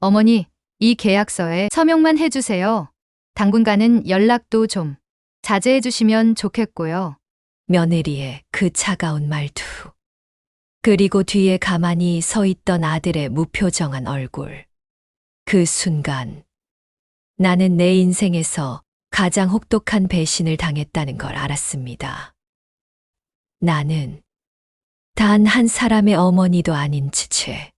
어머니, 이 계약서에 서명만 해주세요. 당분간은 연락도 좀 자제해 주시면 좋겠고요. 며느리의 그 차가운 말투. 그리고 뒤에 가만히 서 있던 아들의 무표정한 얼굴. 그 순간 나는 내 인생에서 가장 혹독한 배신을 당했다는 걸 알았습니다. 나는 단 한 사람의 어머니도 아닌 지체.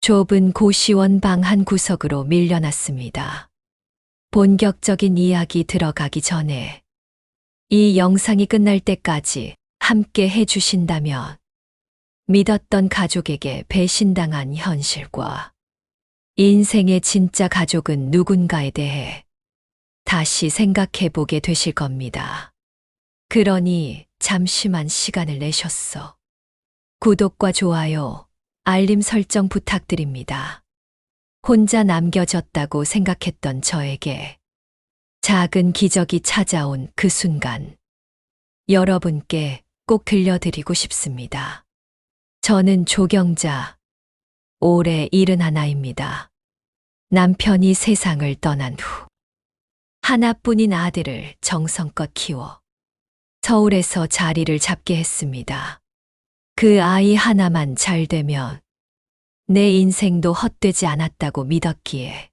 좁은 고시원 방 한 구석으로 밀려났습니다. 본격적인 이야기 들어가기 전에 이 영상이 끝날 때까지 함께 해주신다면 믿었던 가족에게 배신당한 현실과 인생의 진짜 가족은 누군가에 대해 다시 생각해 보게 되실 겁니다. 그러니 잠시만 시간을 내셨어. 구독과 좋아요, 알림 설정 부탁드립니다. 혼자 남겨졌다고 생각했던 저에게 작은 기적이 찾아온 그 순간 여러분께 꼭 들려드리고 싶습니다. 저는 조경자, 올해 일흔 하나입니다. 남편이 세상을 떠난 후 하나뿐인 아들을 정성껏 키워 서울에서 자리를 잡게 했습니다. 그 아이 하나만 잘 되면 내 인생도 헛되지 않았다고 믿었기에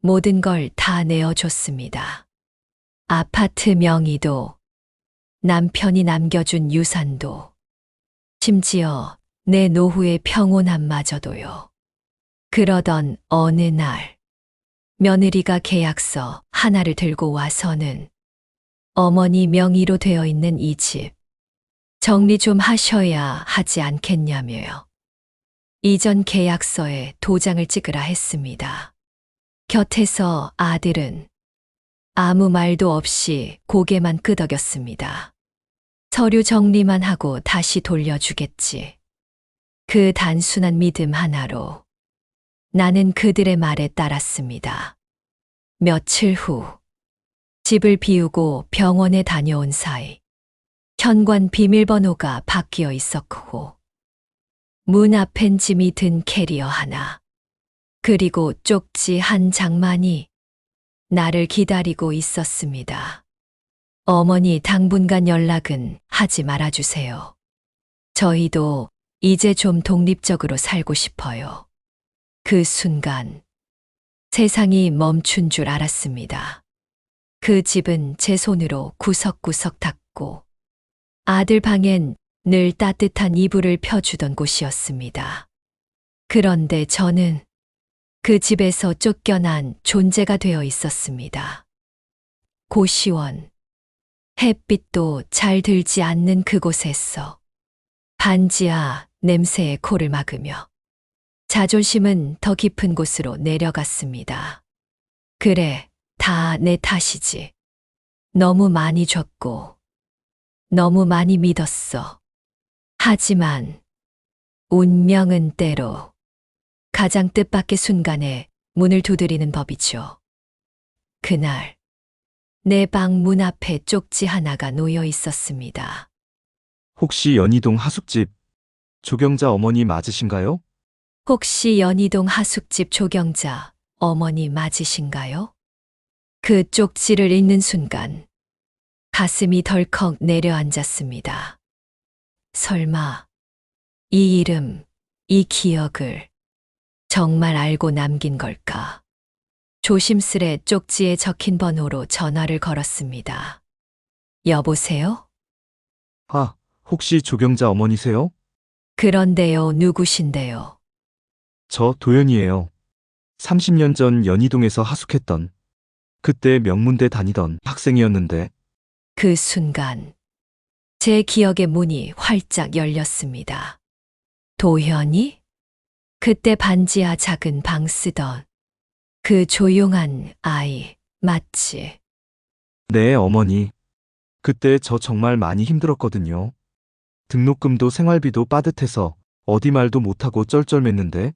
모든 걸 다 내어줬습니다. 아파트 명의도 남편이 남겨준 유산도 심지어 내 노후의 평온함마저도요. 그러던 어느 날 며느리가 계약서 하나를 들고 와서는 어머니 명의로 되어 있는 이 집 정리 좀 하셔야 하지 않겠냐며요. 이전 계약서에 도장을 찍으라 했습니다. 곁에서 아들은 아무 말도 없이 고개만 끄덕였습니다. 서류 정리만 하고 다시 돌려주겠지. 그 단순한 믿음 하나로 나는 그들의 말에 따랐습니다. 며칠 후 집을 비우고 병원에 다녀온 사이 현관 비밀번호가 바뀌어 있었고 문 앞엔 짐이 든 캐리어 하나 그리고 쪽지 한 장만이 나를 기다리고 있었습니다. 어머니 당분간 연락은 하지 말아주세요. 저희도 이제 좀 독립적으로 살고 싶어요. 그 순간 세상이 멈춘 줄 알았습니다. 그 집은 제 손으로 구석구석 닦고 아들 방엔 늘 따뜻한 이불을 펴주던 곳이었습니다. 그런데 저는 그 집에서 쫓겨난 존재가 되어 있었습니다. 고시원. 햇빛도 잘 들지 않는 그곳에서 반지하 냄새에 코를 막으며 자존심은 더 깊은 곳으로 내려갔습니다. 그래, 다 내 탓이지. 너무 많이 줬고, 너무 많이 믿었어. 하지만, 운명은 때로 가장 뜻밖의 순간에 문을 두드리는 법이죠. 그날, 내 방 문 앞에 쪽지 하나가 놓여 있었습니다. 혹시 연희동 하숙집 조경자 어머니 맞으신가요? 혹시 연희동 하숙집 조경자 어머니 맞으신가요? 그 쪽지를 읽는 순간 가슴이 덜컥 내려앉았습니다. 설마 이 이름, 이 기억을 정말 알고 남긴 걸까? 조심스레 쪽지에 적힌 번호로 전화를 걸었습니다. 여보세요? 아, 혹시 조경자 어머니세요? 그런데요, 누구신데요? 저 도연이에요. 30년 전 연희동에서 하숙했던 그때 명문대 다니던 학생이었는데 그 순간 제 기억의 문이 활짝 열렸습니다. 도현이? 그때 반지하 작은 방 쓰던 그 조용한 아이 맞지? 네, 어머니. 그때 저 정말 많이 힘들었거든요. 등록금도 생활비도 빠듯해서 어디 말도 못하고 쩔쩔맸는데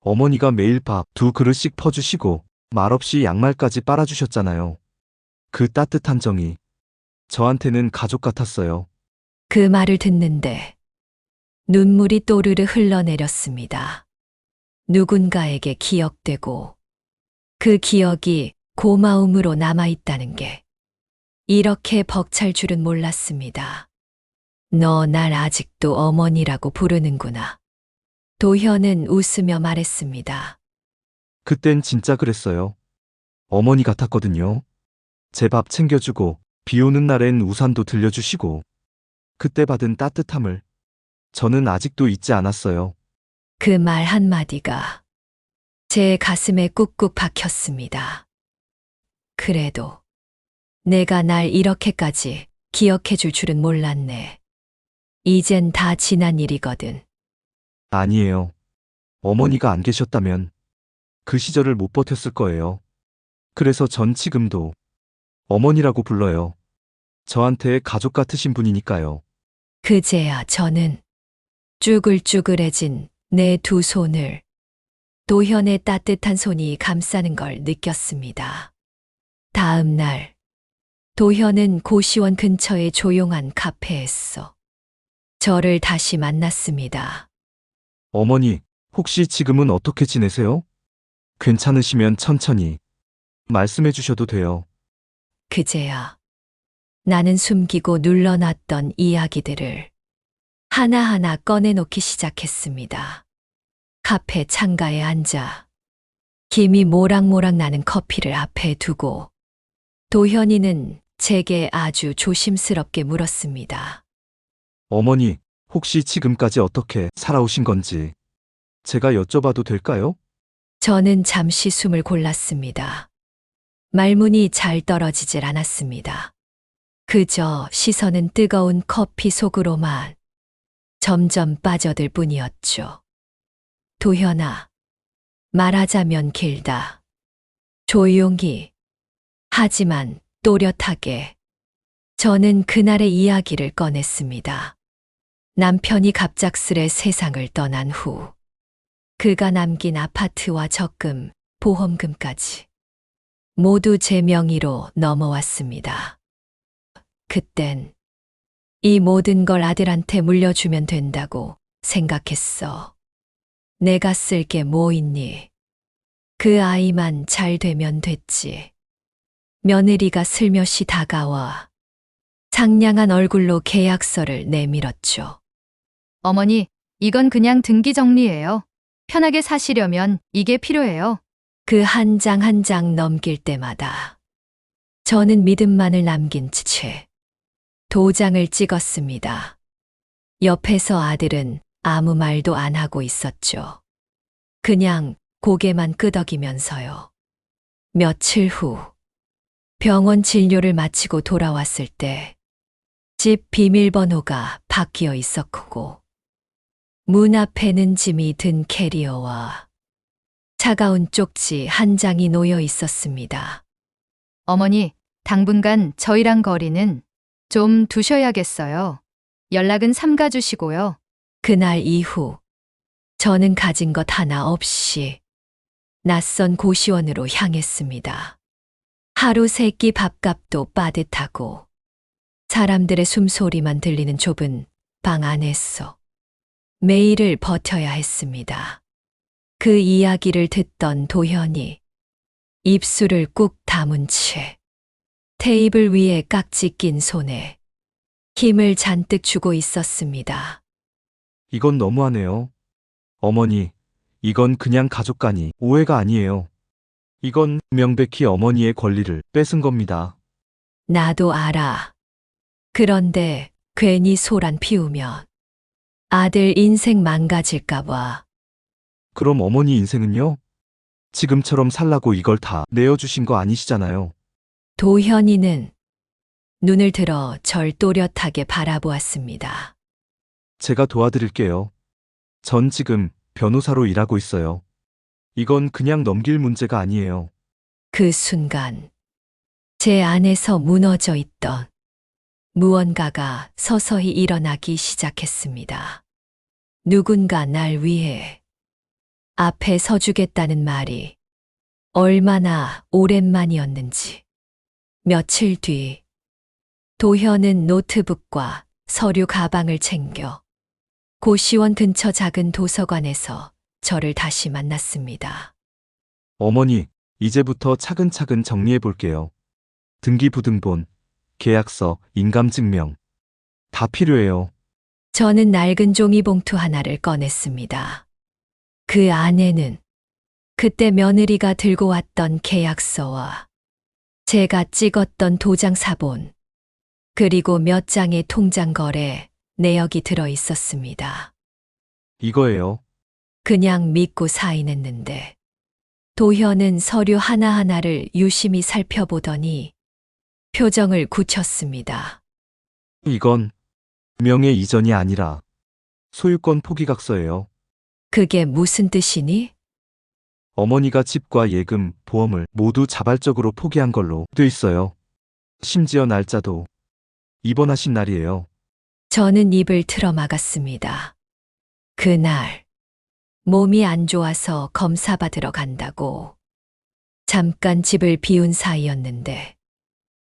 어머니가 매일 밥 두 그릇씩 퍼주시고 말없이 양말까지 빨아주셨잖아요. 그 따뜻한 정이 저한테는 가족 같았어요. 그 말을 듣는데 눈물이 또르르 흘러내렸습니다. 누군가에게 기억되고 그 기억이 고마움으로 남아있다는 게 이렇게 벅찰 줄은 몰랐습니다. 너 날 아직도 어머니라고 부르는구나. 도현은 웃으며 말했습니다. 그땐 진짜 그랬어요. 어머니 같았거든요. 제 밥 챙겨주고, 비 오는 날엔 우산도 들려주시고, 그때 받은 따뜻함을 저는 아직도 잊지 않았어요. 그 말 한마디가 제 가슴에 꾹꾹 박혔습니다. 그래도 내가 날 이렇게까지 기억해 줄 줄은 몰랐네. 이젠 다 지난 일이거든. 아니에요. 어머니가 안 계셨다면 그 시절을 못 버텼을 거예요. 그래서 전 지금도 어머니라고 불러요. 저한테 가족 같으신 분이니까요. 그제야 저는 쭈글쭈글해진 내 두 손을 도현의 따뜻한 손이 감싸는 걸 느꼈습니다. 다음 날, 도현은 고시원 근처의 조용한 카페에서 저를 다시 만났습니다. 어머니, 혹시 지금은 어떻게 지내세요? 괜찮으시면 천천히 말씀해 주셔도 돼요. 그제야 나는 숨기고 눌러놨던 이야기들을 하나하나 꺼내놓기 시작했습니다. 카페 창가에 앉아 김이 모락모락 나는 커피를 앞에 두고 도현이는 제게 아주 조심스럽게 물었습니다. 어머니, 혹시 지금까지 어떻게 살아오신 건지 제가 여쭤봐도 될까요? 저는 잠시 숨을 골랐습니다. 말문이 잘 떨어지질 않았습니다. 그저 시선은 뜨거운 커피 속으로만 점점 빠져들 뿐이었죠. 도현아, 말하자면 길다. 조용히, 하지만 또렷하게 저는 그날의 이야기를 꺼냈습니다. 남편이 갑작스레 세상을 떠난 후 그가 남긴 아파트와 적금, 보험금까지 모두 제 명의로 넘어왔습니다. 그땐 이 모든 걸 아들한테 물려주면 된다고 생각했어. 내가 쓸 게 뭐 있니? 그 아이만 잘 되면 됐지. 며느리가 슬며시 다가와 상냥한 얼굴로 계약서를 내밀었죠. 어머니, 이건 그냥 등기 정리예요. 편하게 사시려면 이게 필요해요. 그 한 장 한 장 넘길 때마다 저는 믿음만을 남긴 채 도장을 찍었습니다. 옆에서 아들은 아무 말도 안 하고 있었죠. 그냥 고개만 끄덕이면서요. 며칠 후 병원 진료를 마치고 돌아왔을 때 집 비밀번호가 바뀌어 있었고 문 앞에는 짐이 든 캐리어와 차가운 쪽지 한 장이 놓여 있었습니다. 어머니, 당분간 저희랑 거리는 좀 두셔야겠어요. 연락은 삼가 주시고요. 그날 이후 저는 가진 것 하나 없이 낯선 고시원으로 향했습니다. 하루 세 끼 밥값도 빠듯하고 사람들의 숨소리만 들리는 좁은 방 안에서 매일을 버텨야 했습니다. 그 이야기를 듣던 도현이 입술을 꾹 다문 채 테이블 위에 깍지 낀 손에 힘을 잔뜩 주고 있었습니다. 이건 너무하네요. 어머니, 이건 그냥 가족 간이 오해가 아니에요. 이건 명백히 어머니의 권리를 뺏은 겁니다. 나도 알아. 그런데 괜히 소란 피우면 아들 인생 망가질까봐 그럼 어머니 인생은요? 지금처럼 살라고 이걸 다 내어주신 거 아니시잖아요. 도현이는 눈을 들어 절 또렷하게 바라보았습니다. 제가 도와드릴게요. 전 지금 변호사로 일하고 있어요. 이건 그냥 넘길 문제가 아니에요. 그 순간 제 안에서 무너져 있던 무언가가 서서히 일어나기 시작했습니다. 누군가 날 위해 앞에 서주겠다는 말이 얼마나 오랜만이었는지. 며칠 뒤 도현은 노트북과 서류 가방을 챙겨 고시원 근처 작은 도서관에서 저를 다시 만났습니다. 어머니, 이제부터 차근차근 정리해 볼게요. 등기부등본, 계약서, 인감증명. 다 필요해요. 저는 낡은 종이 봉투 하나를 꺼냈습니다. 그 안에는 그때 며느리가 들고 왔던 계약서와 제가 찍었던 도장 사본, 그리고 몇 장의 통장 거래 내역이 들어 있었습니다. 이거예요. 그냥 믿고 사인했는데 도현은 서류 하나하나를 유심히 살펴보더니 표정을 굳혔습니다. 이건 명예 이전이 아니라 소유권 포기각서예요. 그게 무슨 뜻이니? 어머니가 집과 예금, 보험을 모두 자발적으로 포기한 걸로 돼 있어요. 심지어 날짜도 입원하신 날이에요. 저는 입을 틀어 막았습니다. 그날, 몸이 안 좋아서 검사 받으러 간다고. 잠깐 집을 비운 사이였는데,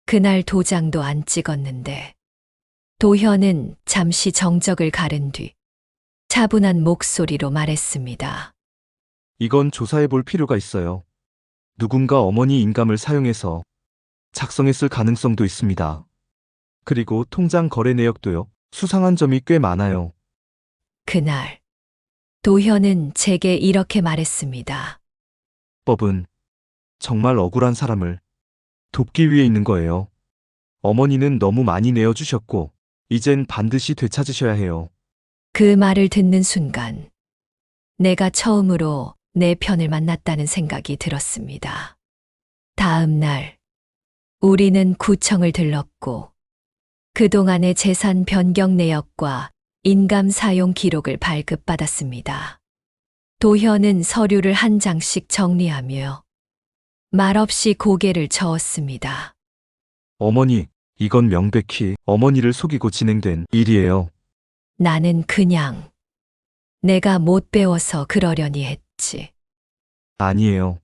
그날 도장도 안 찍었는데, 도현은 잠시 정적을 가른 뒤, 차분한 목소리로 말했습니다. 이건 조사해 볼 필요가 있어요. 누군가 어머니 인감을 사용해서 작성했을 가능성도 있습니다. 그리고 통장 거래 내역도요. 수상한 점이 꽤 많아요. 그날, 도현은 제게 이렇게 말했습니다. 법은 정말 억울한 사람을 돕기 위해 있는 거예요. 어머니는 너무 많이 내어주셨고, 이젠 반드시 되찾으셔야 해요. 그 말을 듣는 순간 내가 처음으로 내 편을 만났다는 생각이 들었습니다. 다음 날 우리는 구청을 들렀고 그동안의 재산 변경 내역과 인감 사용 기록을 발급받았습니다. 도현은 서류를 한 장씩 정리하며 말없이 고개를 저었습니다. 어머니, 이건 명백히 어머니를 속이고 진행된 일이에요. 나는 그냥 내가 못 배워서 그러려니 했 지. 아니에요.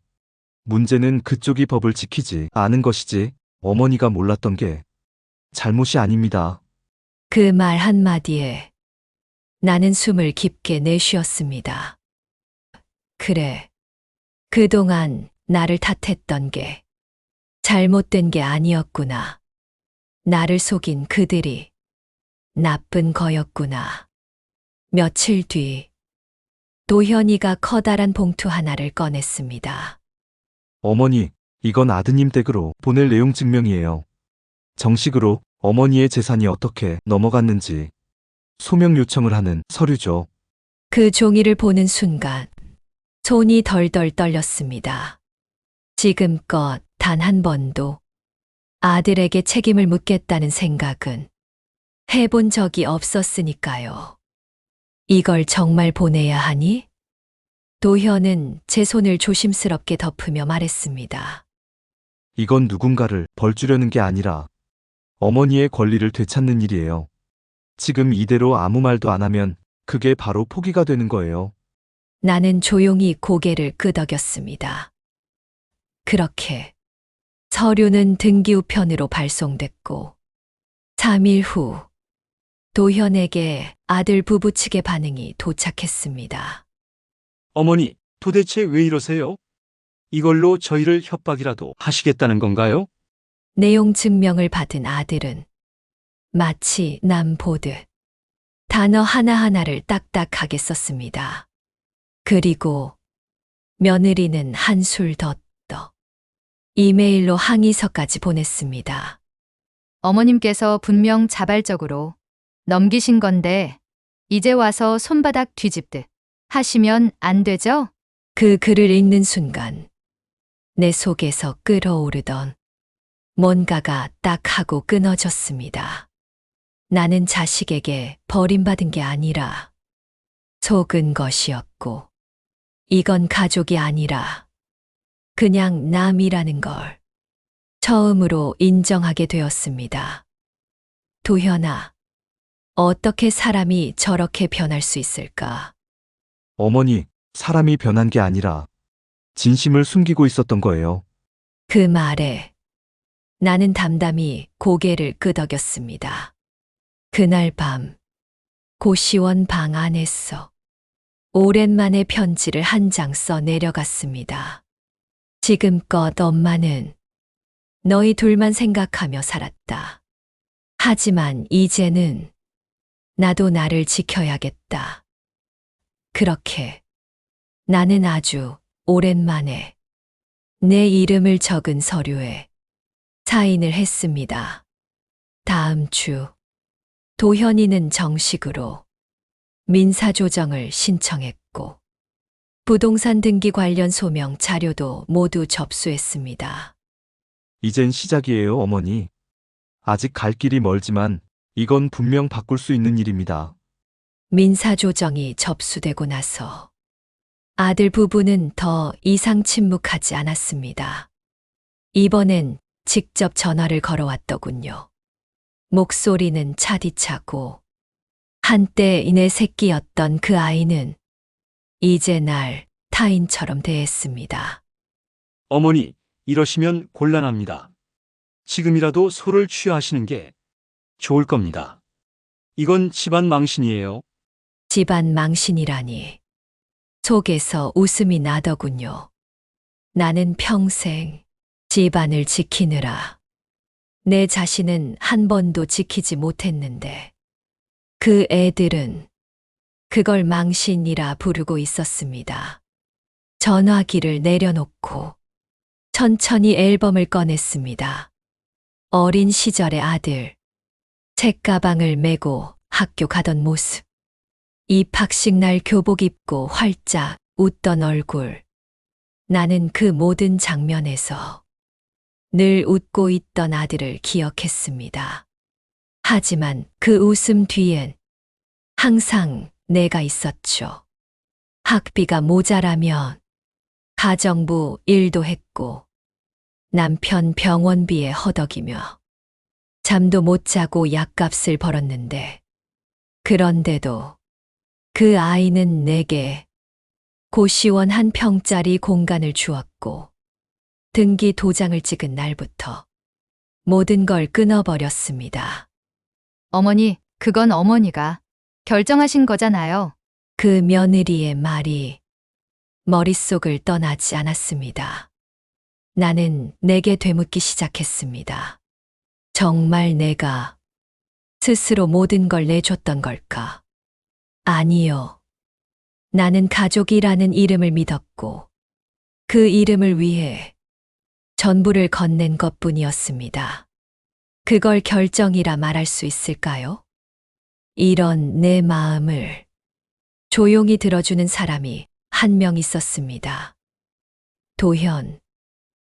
문제는 그쪽이 법을 지키지 않은 것이지, 어머니가 몰랐던 게 잘못이 아닙니다. 그 말 한마디에 나는 숨을 깊게 내쉬었습니다. 그래. 그동안 나를 탓했던 게 잘못된 게 아니었구나. 나를 속인 그들이 나쁜 거였구나. 며칠 뒤 도현이가 커다란 봉투 하나를 꺼냈습니다. 어머니, 이건 아드님 댁으로 보낼 내용 증명이에요. 정식으로 어머니의 재산이 어떻게 넘어갔는지 소명 요청을 하는 서류죠. 그 종이를 보는 순간 손이 덜덜 떨렸습니다. 지금껏 단 한 번도 아들에게 책임을 묻겠다는 생각은 해본 적이 없었으니까요. 이걸 정말 보내야 하니? 도현은 제 손을 조심스럽게 덮으며 말했습니다. 이건 누군가를 벌주려는 게 아니라 어머니의 권리를 되찾는 일이에요. 지금 이대로 아무 말도 안 하면 그게 바로 포기가 되는 거예요. 나는 조용히 고개를 끄덕였습니다. 그렇게 서류는 등기 우편으로 발송됐고 3일 후 도현에게 아들 부부 측의 반응이 도착했습니다. 어머니, 도대체 왜 이러세요? 이걸로 저희를 협박이라도 하시겠다는 건가요? 내용 증명을 받은 아들은 마치 남 보듯 단어 하나하나를 딱딱하게 썼습니다. 그리고 며느리는 한술 더 떠 이메일로 항의서까지 보냈습니다. 어머님께서 분명 자발적으로 넘기신 건데 이제 와서 손바닥 뒤집듯 하시면 안 되죠? 그 글을 읽는 순간 내 속에서 끓어오르던 뭔가가 딱 하고 끊어졌습니다. 나는 자식에게 버림받은 게 아니라 속은 것이었고 이건 가족이 아니라 그냥 남이라는 걸 처음으로 인정하게 되었습니다. 도현아, 어떻게 사람이 저렇게 변할 수 있을까? 어머니, 사람이 변한 게 아니라 진심을 숨기고 있었던 거예요. 그 말에 나는 담담히 고개를 끄덕였습니다. 그날 밤 고시원 방 안에서 오랜만에 편지를 한 장 써 내려갔습니다. 지금껏 엄마는 너희 둘만 생각하며 살았다. 하지만 이제는 나도 나를 지켜야겠다. 그렇게 나는 아주 오랜만에 내 이름을 적은 서류에 사인을 했습니다. 다음 주 도현이는 정식으로 민사조정을 신청했고 부동산 등기 관련 소명 자료도 모두 접수했습니다. 이젠 시작이에요, 어머니. 아직 갈 길이 멀지만 이건 분명 바꿀 수 있는 일입니다. 민사조정이 접수되고 나서 아들 부부는 더 이상 침묵하지 않았습니다. 이번엔 직접 전화를 걸어왔더군요. 목소리는 차디차고 한때 내 새끼였던 그 아이는 이제 날 타인처럼 대했습니다. 어머니, 이러시면 곤란합니다. 지금이라도 소를 취하시는 게 좋을 겁니다. 이건 집안 망신이에요. 집안 망신이라니. 속에서 웃음이 나더군요. 나는 평생 집안을 지키느라 내 자신은 한 번도 지키지 못했는데 그 애들은 그걸 망신이라 부르고 있었습니다. 전화기를 내려놓고 천천히 앨범을 꺼냈습니다. 어린 시절의 아들, 책가방을 메고 학교 가던 모습. 입학식 날 교복 입고 활짝 웃던 얼굴. 나는 그 모든 장면에서 늘 웃고 있던 아들을 기억했습니다. 하지만 그 웃음 뒤엔 항상 내가 있었죠. 학비가 모자라면 가정부 일도 했고 남편 병원비에 허덕이며 잠도 못 자고 약값을 벌었는데 그런데도 그 아이는 내게 고시원 한 평짜리 공간을 주었고 등기 도장을 찍은 날부터 모든 걸 끊어버렸습니다. 어머니, 그건 어머니가 결정하신 거잖아요. 그 며느리의 말이 머릿속을 떠나지 않았습니다. 나는 내게 되묻기 시작했습니다. 정말 내가 스스로 모든 걸 내줬던 걸까? 아니요. 나는 가족이라는 이름을 믿었고 그 이름을 위해 전부를 건넨 것 뿐이었습니다. 그걸 결정이라 말할 수 있을까요? 이런 내 마음을 조용히 들어주는 사람이 한 명 있었습니다. 도현.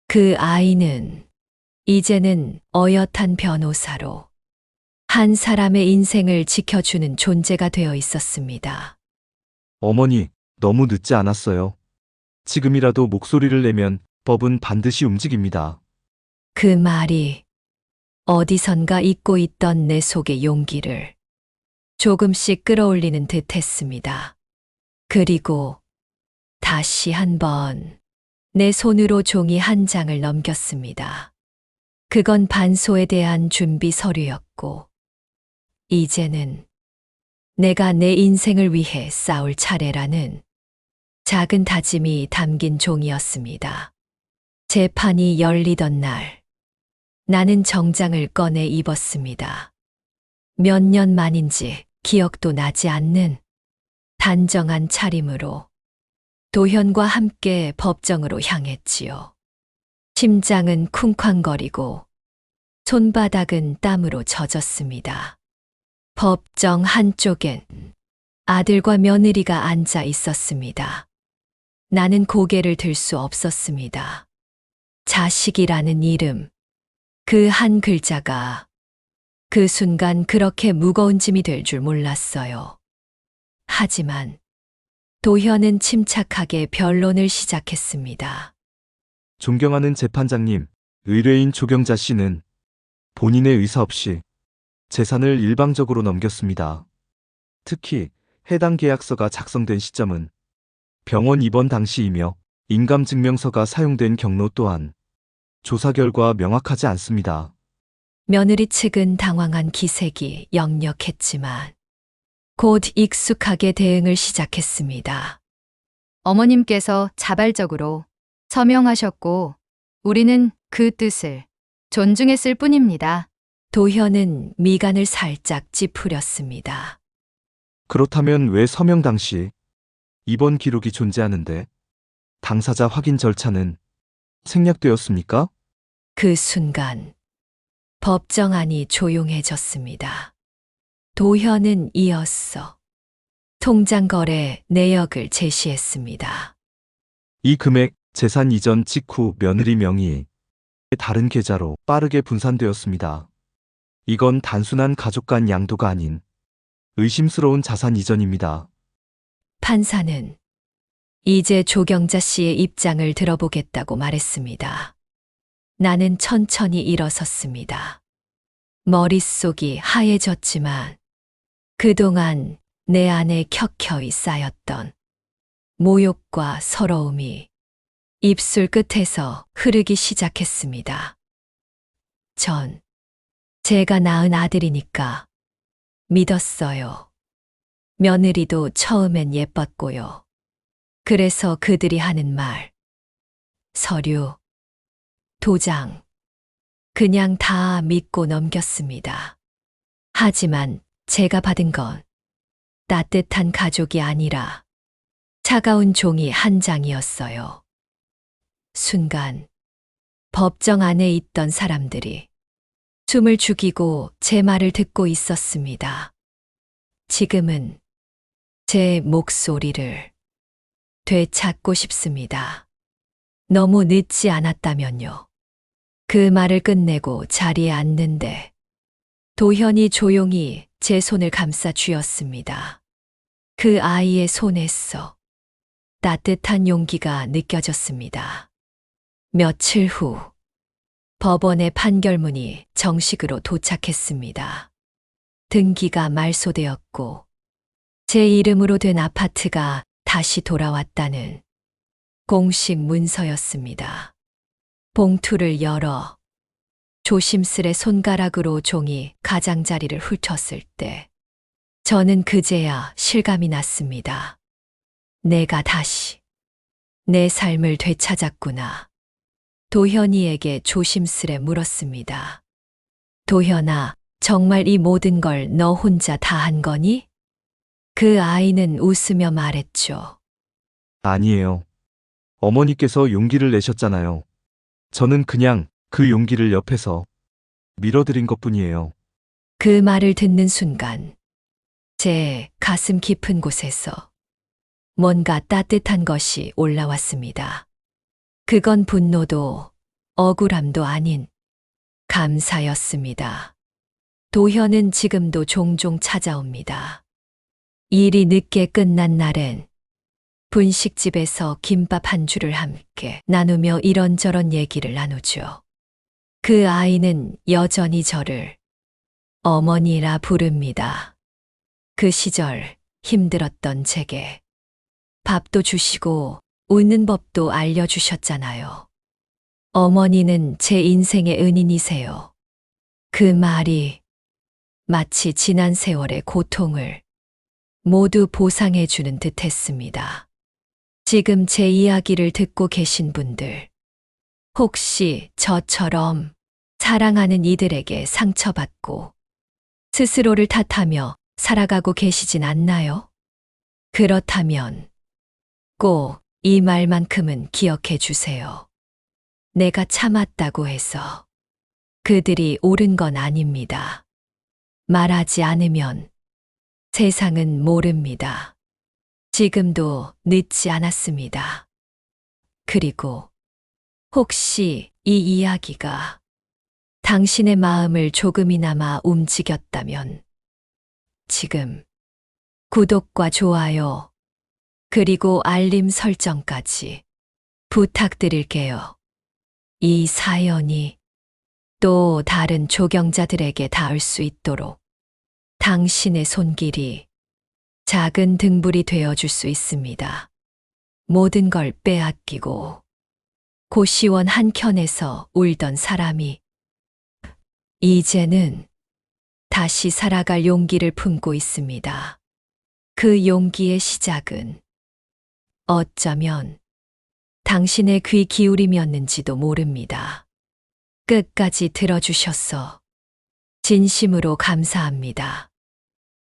그 아이는 이제는 어엿한 변호사로 한 사람의 인생을 지켜주는 존재가 되어 있었습니다. 어머니, 너무 늦지 않았어요. 지금이라도 목소리를 내면 법은 반드시 움직입니다. 그 말이 어디선가 잊고 있던 내 속의 용기를 조금씩 끌어올리는 듯 했습니다. 그리고 다시 한번 내 손으로 종이 한 장을 넘겼습니다. 그건 반소에 대한 준비 서류였고, 이제는 내가 내 인생을 위해 싸울 차례라는 작은 다짐이 담긴 종이었습니다. 재판이 열리던 날, 나는 정장을 꺼내 입었습니다. 몇 년 만인지 기억도 나지 않는 단정한 차림으로 도현과 함께 법정으로 향했지요. 심장은 쿵쾅거리고 손바닥은 땀으로 젖었습니다. 법정 한쪽엔 아들과 며느리가 앉아 있었습니다. 나는 고개를 들 수 없었습니다. 자식이라는 이름, 그 한 글자가 그 순간 그렇게 무거운 짐이 될 줄 몰랐어요. 하지만 도현은 침착하게 변론을 시작했습니다. 존경하는 재판장님, 의뢰인 조경자 씨는 본인의 의사 없이 재산을 일방적으로 넘겼습니다. 특히 해당 계약서가 작성된 시점은 병원 입원 당시이며 인감증명서가 사용된 경로 또한 조사 결과 명확하지 않습니다. 며느리 측은 당황한 기색이 역력했지만 곧 익숙하게 대응을 시작했습니다. 어머님께서 자발적으로 서명하셨고, 우리는 그 뜻을 존중했을 뿐입니다. 도현은 미간을 살짝 찌푸렸습니다. 그렇다면 왜 서명 당시 입원 기록이 존재하는데 당사자 확인 절차는 생략되었습니까? 그 순간 법정안이 조용해졌습니다. 도현은 이었어. 통장 거래 내역을 제시했습니다. 이 금액 재산 이전 직후 며느리 명의의 다른 계좌로 빠르게 분산되었습니다. 이건 단순한 가족 간 양도가 아닌 의심스러운 자산 이전입니다. 판사는 이제 조경자 씨의 입장을 들어보겠다고 말했습니다. 나는 천천히 일어섰습니다. 머릿속이 하얘졌지만 그동안 내 안에 켜켜이 쌓였던 모욕과 서러움이 입술 끝에서 흐르기 시작했습니다. 전 제가 낳은 아들이니까 믿었어요. 며느리도 처음엔 예뻤고요. 그래서 그들이 하는 말, 서류, 도장, 그냥 다 믿고 넘겼습니다. 하지만 제가 받은 건 따뜻한 가족이 아니라 차가운 종이 한 장이었어요. 순간 법정 안에 있던 사람들이 숨을 죽이고 제 말을 듣고 있었습니다. 지금은 제 목소리를 되찾고 싶습니다. 너무 늦지 않았다면요. 그 말을 끝내고 자리에 앉는데 도현이 조용히 제 손을 감싸 쥐었습니다. 그 아이의 손에서 따뜻한 용기가 느껴졌습니다. 며칠 후 법원의 판결문이 정식으로 도착했습니다. 등기가 말소되었고 제 이름으로 된 아파트가 다시 돌아왔다는 공식 문서였습니다. 봉투를 열어 조심스레 손가락으로 종이 가장자리를 훑었을 때 저는 그제야 실감이 났습니다. 내가 다시 내 삶을 되찾았구나. 도현이에게 조심스레 물었습니다. 도현아, 정말 이 모든 걸 너 혼자 다 한 거니? 그 아이는 웃으며 말했죠. 아니에요. 어머니께서 용기를 내셨잖아요. 저는 그냥 그 용기를 옆에서 밀어드린 것 뿐이에요. 그 말을 듣는 순간 제 가슴 깊은 곳에서 뭔가 따뜻한 것이 올라왔습니다. 그건 분노도 억울함도 아닌 감사였습니다. 도현은 지금도 종종 찾아옵니다. 일이 늦게 끝난 날엔 분식집에서 김밥 한 줄을 함께 나누며 이런저런 얘기를 나누죠. 그 아이는 여전히 저를 어머니라 부릅니다. 그 시절 힘들었던 제게 밥도 주시고 웃는 법도 알려주셨잖아요. 어머니는 제 인생의 은인이세요. 그 말이 마치 지난 세월의 고통을 모두 보상해주는 듯 했습니다. 지금 제 이야기를 듣고 계신 분들, 혹시 저처럼 사랑하는 이들에게 상처받고 스스로를 탓하며 살아가고 계시진 않나요? 그렇다면 꼭 이 말만큼은 기억해 주세요. 내가 참았다고 해서 그들이 옳은 건 아닙니다. 말하지 않으면 세상은 모릅니다. 지금도 늦지 않았습니다. 그리고 혹시 이 이야기가 당신의 마음을 조금이나마 움직였다면 지금 구독과 좋아요 그리고 알림 설정까지 부탁드릴게요. 이 사연이 또 다른 조경자들에게 닿을 수 있도록 당신의 손길이 작은 등불이 되어 줄 수 있습니다. 모든 걸 빼앗기고 고시원 한켠에서 울던 사람이 이제는 다시 살아갈 용기를 품고 있습니다. 그 용기의 시작은 어쩌면 당신의 귀 기울임이었는지도 모릅니다. 끝까지 들어주셔서 진심으로 감사합니다.